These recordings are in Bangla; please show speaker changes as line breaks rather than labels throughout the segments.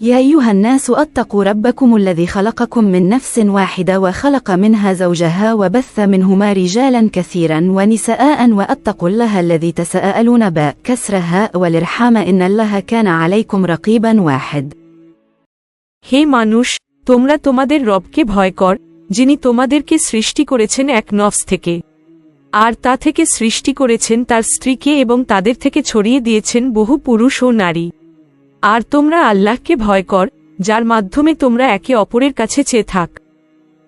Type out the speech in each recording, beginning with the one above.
يا أيها الناس اتقوا ربكم الذي خلقكم من نفس واحدة وخلق منها زوجها وبث منهما رجالا كثيرا ونساء واتقوا الله الذي تساءلون به كسرها والارحام إن الله كان عليكم رقيبا واحد
হে মানুষ তোমরা তোমাদের রবকে ভয় কর যিনি তোমাদেরকে সৃষ্টি করেছেন এক নফস থেকে আর তা থেকে সৃষ্টি করেছেন তার স্ত্রীকে এবং তাদের থেকে ছড়িয়ে দিয়েছেন বহু পুরুষ ও নারী আর তোমরা আল্লাহকে ভয় কর, যার মাধ্যমে তোমরা একে অপরের কাছে চেয়ে থাক।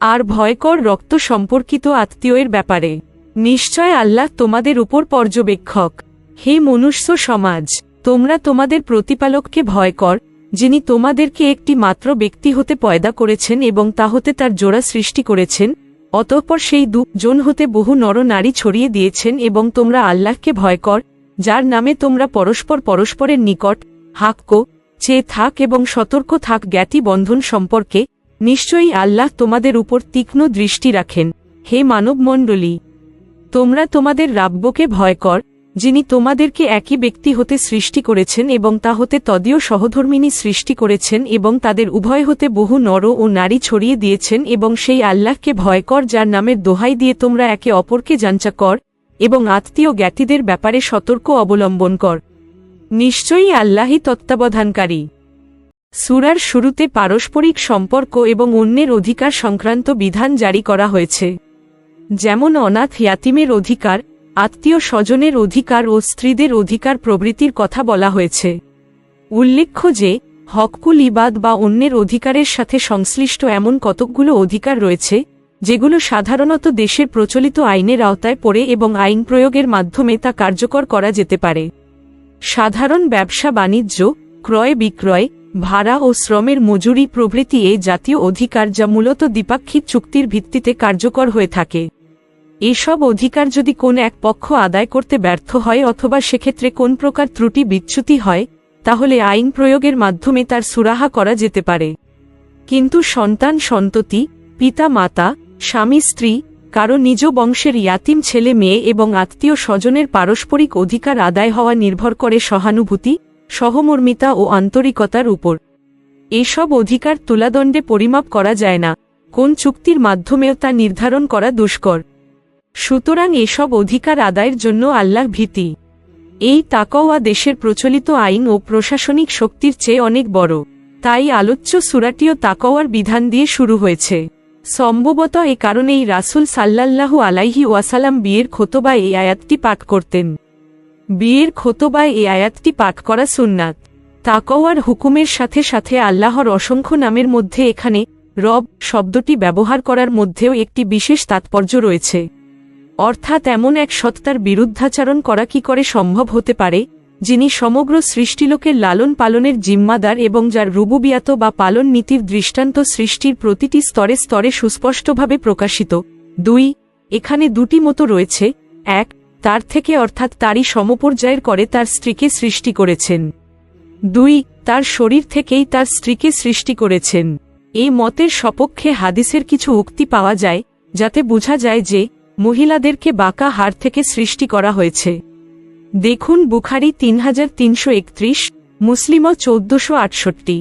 আর ভয় কর রক্ত সম্পর্কিত আত্মীয়ের ব্যাপারে। নিশ্চয় আল্লাহ তোমাদের উপর পর্যবেক্ষক। হে মনুষ্য সমাজ, তোমরা তোমাদের প্রতিপালককে ভয় কর, যিনি তোমাদেরকে একটি মাত্র ব্যক্তি হতে পয়দা করেছেন এবং তা হতে তার জোড়া সৃষ্টি করেছেন, অতঃপর সেই দুজন হতে বহু নর নারী ছড়িয়ে দিয়েছেন এবং তোমরা আল্লাহকে ভয় কর, যার নামে তোমরা পরস্পর পরস্পরের নিকট হাক্য চেয়ে থাক এবং সতর্ক থাক জ্ঞাতি বন্ধন সম্পর্কে, নিশ্চয়ই আল্লাহ তোমাদের উপর তীক্ষ্ণ দৃষ্টি রাখেন। হে মানবমণ্ডলী, তোমরা তোমাদের রাব্যকে ভয় কর, যিনি তোমাদেরকে একই ব্যক্তি হতে সৃষ্টি করেছেন এবং তা হতে তদীয় সহধর্মিনী সৃষ্টি করেছেন এবং তাদের উভয় হতে বহু নর ও নারী ছড়িয়ে দিয়েছেন এবং সেই আল্লাহকে ভয় কর যার নামের দোহাই দিয়ে তোমরা একে অপরকে যাঞ্চা কর এবং আত্মীয় জ্ঞাতিদের ব্যাপারে সতর্ক অবলম্বন কর। নিশ্চয়ই আল্লাহই তত্ত্বাবধানকারী। সুরার শুরুতে পারস্পরিক সম্পর্ক এবং অন্যের অধিকার সংক্রান্ত বিধান জারি করা হয়েছে। যেমন অনাথ ইয়াতিমের অধিকার, আত্মীয় স্বজনের অধিকার ও স্ত্রীদের অধিকার প্রভৃতির কথা বলা হয়েছে। উল্লেখ্য যে হকুল ইবাদ বা অন্যের অধিকারের সাথে সংশ্লিষ্ট এমন কতকগুলো অধিকার রয়েছে, যেগুলো সাধারণত দেশের প্রচলিত আইনের আওতায় পড়ে এবং আইন প্রয়োগের মাধ্যমে তা কার্যকর করা যেতে পারে। সাধারণ ব্যবসা বাণিজ্য, ক্রয় বিক্রয়, ভাড়া ও শ্রমের মজুরি প্রভৃতি এ জাতীয় অধিকার যা মূলত দ্বিপাক্ষিক চুক্তির ভিত্তিতে কার্যকর হয়ে থাকে। এসব অধিকার যদি কোন এক পক্ষ আদায় করতে ব্যর্থ হয় অথবা সেক্ষেত্রে কোন প্রকার ত্রুটি বিচ্যুতি হয়, তাহলে আইন প্রয়োগের মাধ্যমে তার সুরাহা করা যেতে পারে। কিন্তু সন্তান সন্ততি পিতা মাতা স্বামী স্ত্রী কারও নিজ বংশের ইয়াতিম ছেলে মেয়ে এবং আত্মীয় স্বজনের পারস্পরিক অধিকার আদায় হওয়া নির্ভর করে সহানুভূতি, সহমর্মিতা ও আন্তরিকতার উপর। এসব অধিকার তুলাদণ্ডে পরিমাপ করা যায় না, কোন চুক্তির মাধ্যমেও তা নির্ধারণ করা দুষ্কর। সুতরাং এসব অধিকার আদায়ের জন্য আল্লাহ ভীতি। এই তাকওয়া দেশের প্রচলিত আইন ও প্রশাসনিক শক্তির চেয়ে অনেক বড়। তাই আলোচ্য সুরাটিও তাকওয়ার বিধান দিয়ে শুরু হয়েছে। সম্ভবত এ কারণেই রাসুল সাল্লাল্লাহু আলাইহি ওয়াসালাম বিয়ের খোতবায় এই আয়াতটি পাঠ করতেন। বিয়ের খোতবায় এই আয়াতটি পাঠ করা সুন্নাত। তাকওয়ার হুকুমের সাথে সাথে আল্লাহর অসংখ্য নামের মধ্যে এখানে রব শব্দটি ব্যবহার করার মধ্যেও একটি বিশেষ তাৎপর্য রয়েছে। অর্থাৎ এমন এক সত্তার বিরুদ্ধাচারণ করা কি করে সম্ভব হতে পারে? যিনি সমগ্র সৃষ্টিলোকের লালন পালনের জিম্মাদার এবং যার রুবুবিয়াত বা পালন নীতির দৃষ্টান্ত সৃষ্টির প্রতিটি স্তরে স্তরে সুস্পষ্টভাবে প্রকাশিত। দুই, এখানে দুটি মতো রয়েছে। এক, তার থেকে অর্থাৎ তারই সমপর্যায়ের করে তার স্ত্রীকে সৃষ্টি করেছেন। দুই, তার শরীর থেকেই তার স্ত্রীকে সৃষ্টি করেছেন। এই মতের সপক্ষে হাদিসের কিছু উক্তি পাওয়া যায়, যাতে বোঝা যায় যে মহিলাদেরকে বাঁকা হাড় থেকে সৃষ্টি করা হয়েছে। দেখুন বুখারি তিন হাজার তিনশো একত্রিশ মুসলিমও চৌদ্দশো আটষট্টি।